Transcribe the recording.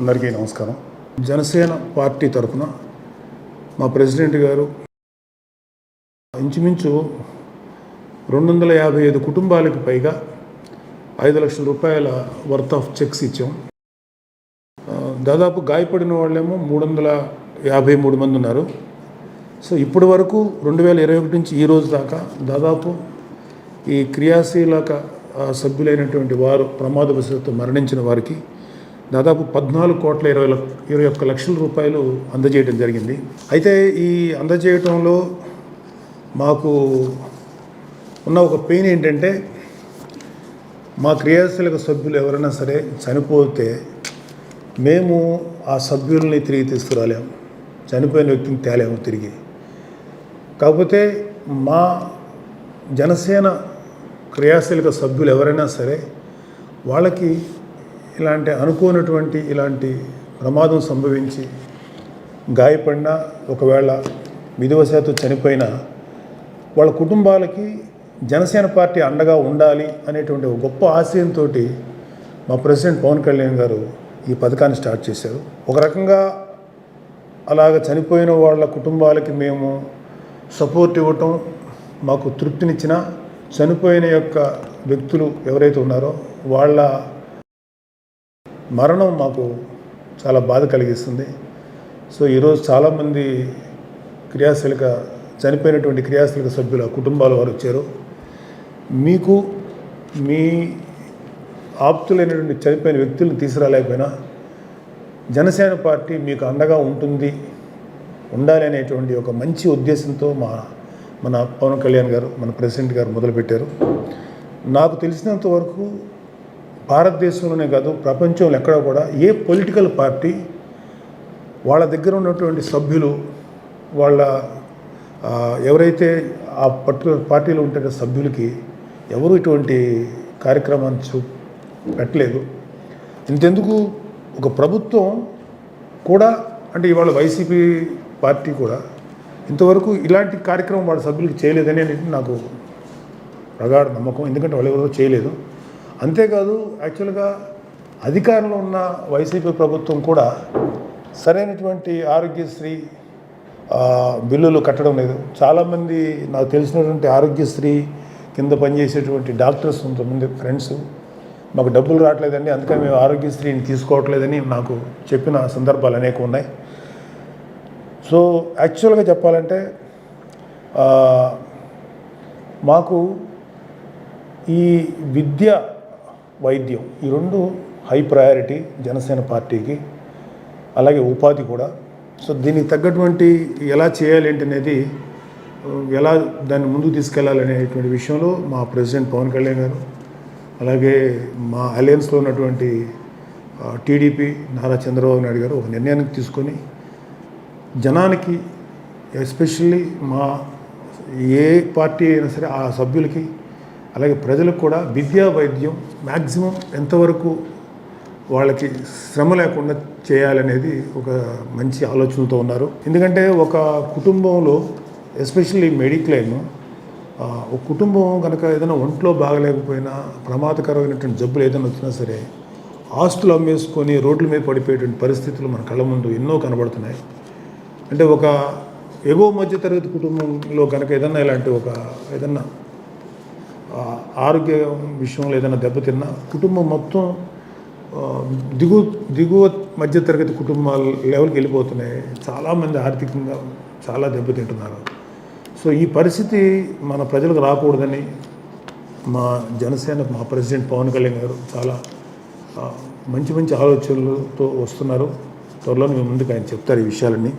అందరికీ నమస్కారం. జనసేన పార్టీ తరఫున మా ప్రెసిడెంట్ గారు ఇంచుమించు రెండు వందల యాభై ఐదు కుటుంబాలకు పైగా ఐదు లక్షల రూపాయల వర్త్ ఆఫ్ చెక్స్ ఇచ్చాం. దాదాపు గాయపడిన వాళ్ళేమో మూడు వందల యాభై మూడు మంది ఉన్నారు. సో ఇప్పటి వరకు రెండు వేల ఇరవై ఒకటి నుంచి ఈ రోజు దాకా దాదాపు ఈ క్రియాశీలక సభ్యులైనటువంటి వారు ప్రమాదవశాత్తు మరణించిన వారికి దాదాపు పద్నాలుగు కోట్ల ఇరవై లక్ష ఇరవై ఒక్క లక్షల రూపాయలు అందజేయడం జరిగింది. అయితే ఈ అందజేయటంలో మాకు ఉన్న ఒక పెయిన్ ఏంటంటే మా క్రియాశీలక సభ్యులు ఎవరైనా సరే చనిపోతే మేము ఆ సభ్యుల్ని తిరిగి తీసుకురాలేము చనిపోయిన వ్యక్తిని తేలేము తిరిగి. కాకపోతే మా జనసేన క్రియాశీలక సభ్యులు ఎవరైనా సరే వాళ్ళకి ఇలాంటి అనుకోనటువంటి ఇలాంటి ప్రమాదం సంభవించి గాయపడినా ఒకవేళ విధివశాత్తు చనిపోయినా వాళ్ళ కుటుంబాలకి జనసేన పార్టీ అండగా ఉండాలి అనేటువంటి ఒక గొప్ప ఆశయంతో మా ప్రెసిడెంట్ పవన్ కళ్యాణ్ గారు ఈ పథకాన్ని స్టార్ట్ చేశారు. ఒక రకంగా అలాగ చనిపోయిన వాళ్ళ కుటుంబాలకి మేము సపోర్ట్ ఇవ్వటం మాకు తృప్తినిచ్చిన చనిపోయిన యొక్క వ్యక్తులు ఎవరైతే ఉన్నారో వాళ్ళ మరణం మాకు చాలా బాధ కలిగిస్తుంది. సో ఈరోజు చాలామంది క్రియాశీలక చనిపోయినటువంటి క్రియాశీలక సభ్యుల కుటుంబాల వారు వచ్చారు. మీకు మీ ఆప్తులైనటువంటి చనిపోయిన వ్యక్తులను తీసుకురాలేకపోయినా జనసేన పార్టీ మీకు అండగా ఉంటుంది ఉండాలి అనేటువంటి ఒక మంచి ఉద్దేశంతో మా మన పవన్ కళ్యాణ్ గారు మన ప్రెసిడెంట్ గారు మొదలుపెట్టారు. నాకు తెలిసినంత వరకు భారతదేశంలోనే కాదు ప్రపంచంలో ఎక్కడ కూడా ఏ పొలిటికల్ పార్టీ వాళ్ళ దగ్గర ఉన్నటువంటి సభ్యులు వాళ్ళ ఎవరైతే ఆ పర్టికులర్ పార్టీలో ఉంటే సభ్యులకి ఎవరు ఇటువంటి కార్యక్రమాన్ని చూ పెట్టలేదు. ఇంతెందుకు ఒక ప్రభుత్వం కూడా అంటే ఇవాళ వైసీపీ పార్టీ కూడా ఇంతవరకు ఇలాంటి కార్యక్రమం వాళ్ళ సభ్యులకు చేయలేదని నాకు ప్రగాఢ నమ్మకం. ఎందుకంటే వాళ్ళు ఎవరో చేయలేదు. అంతేకాదు యాక్చువల్గా అధికారంలో ఉన్న వైసీపీ ప్రభుత్వం కూడా సరైనటువంటి ఆరోగ్యశ్రీ బిల్లులు కట్టడం లేదు. చాలామంది నాకు తెలిసినటువంటి ఆరోగ్యశ్రీ కింద పనిచేసేటువంటి డాక్టర్స్ కొంతమంది ఫ్రెండ్స్ మాకు డబ్బులు రావట్లేదండి అందుకని మేము ఆరోగ్యశ్రీని తీసుకోవట్లేదని నాకు చెప్పిన సందర్భాలు అనేక ఉన్నాయి. సో యాక్చువల్గా చెప్పాలంటే మాకు ఈ విద్య వైద్యం. ఈ రెండు హై ప్రయారిటీ జనసేన పార్టీకి అలాగే ఉపాధి కూడా. సో దీనికి తగ్గటువంటి ఎలా చేయాలి అనేది ఎలా దాన్ని ముందుకు తీసుకెళ్ళాలనేటువంటి విషయంలో మా ప్రెసిడెంట్ పవన్ కళ్యాణ్ గారు అలాగే మా అలయన్స్లో ఉన్నటువంటి టీడీపీ నారా చంద్రబాబు నాయుడు గారు ఒక నిర్ణయానికి తీసుకొని జనానికి ఎస్పెషల్లీ మా ఏ పార్టీ అయినా సరే ఆ సభ్యులకి అలాగే ప్రజలకు కూడా విద్యా వైద్యం మ్యాక్సిమం ఎంతవరకు వాళ్ళకి శ్రమ లేకుండా చేయాలనేది ఒక మంచి ఆలోచనతో ఉన్నారు. ఎందుకంటే ఒక కుటుంబంలో ఎస్పెషల్లీ మెడిక్లైమ్ ఒక కుటుంబం కనుక ఏదైనా ఒంట్లో బాగలేకపోయినా ప్రమాదకరమైనటువంటి జబ్బులు ఏదైనా వచ్చినా సరే ఆస్తులు అమ్మేసుకొని రోడ్ల మీద పడిపోయేటువంటి పరిస్థితులు మన కళ్ళ ముందు ఎన్నో కనబడుతున్నాయి. అంటే ఒక ఎగో మధ్యతరగతి కుటుంబంలో కనుక ఏదన్నా ఇలాంటి ఒక ఏదన్నా ఆరోగ్య విషయంలో ఏదైనా దెబ్బతిన్నా కుటుంబం మొత్తం దిగు దిగువ మధ్యతరగతి కుటుంబాల లెవెల్కి వెళ్ళిపోతున్నాయి. చాలామంది ఆర్థికంగా చాలా దెబ్బతింటున్నారు సో ఈ పరిస్థితి మన ప్రజలకు రాకూడదని మా జనసేన మా ప్రెసిడెంట్ పవన్ కళ్యాణ్ గారు చాలా మంచి మంచి ఆలోచనలతో వస్తున్నారు. త్వరలో మీ ముందుకు ఆయన చెప్తారు ఈ విషయాలన్నీ.